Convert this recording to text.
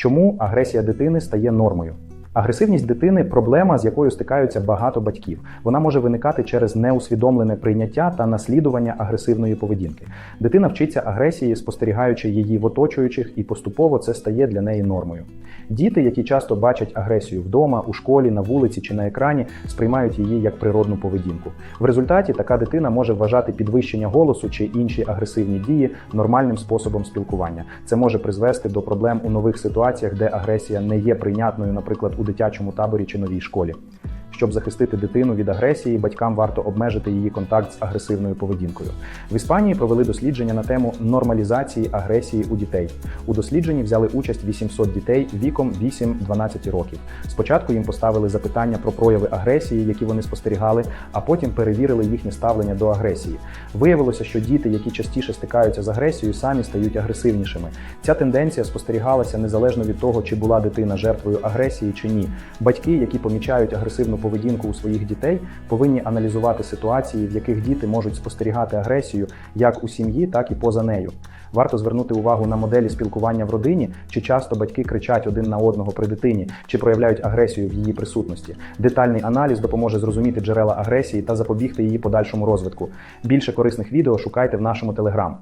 Чому агресія дитини стає нормою? Агресивність дитини проблема, з якою стикаються багато батьків. Вона може виникати через неусвідомлене прийняття та наслідування агресивної поведінки. Дитина вчиться агресії, спостерігаючи її в оточуючих, і поступово це стає для неї нормою. Діти, які часто бачать агресію вдома, у школі, на вулиці чи на екрані, сприймають її як природну поведінку. В результаті така дитина може вважати підвищення голосу чи інші агресивні дії нормальним способом спілкування. Це може призвести до проблем у нових ситуаціях, де агресія не є прийнятною, наприклад, у дитячому таборі чи новій школі. Щоб захистити дитину від агресії, батькам варто обмежити її контакт з агресивною поведінкою. В Іспанії провели дослідження на тему нормалізації агресії у дітей. У дослідженні взяли участь 800 дітей віком 8-12 років. Спочатку їм поставили запитання про прояви агресії, які вони спостерігали, а потім перевірили їхнє ставлення до агресії. Виявилося, що діти, які частіше стикаються з агресією, самі стають агресивнішими. Ця тенденція спостерігалася незалежно від того, чи була дитина жертвою агресії чи ні. Батьки, які помічають агресивну поведінку у своїх дітей, повинні аналізувати ситуації, в яких діти можуть спостерігати агресію як у сім'ї, так і поза нею. Варто звернути увагу на моделі спілкування в родині, чи часто батьки кричать один на одного при дитині, чи проявляють агресію в її присутності. Детальний аналіз допоможе зрозуміти джерела агресії та запобігти її подальшому розвитку. Більше корисних відео шукайте в нашому телеграм.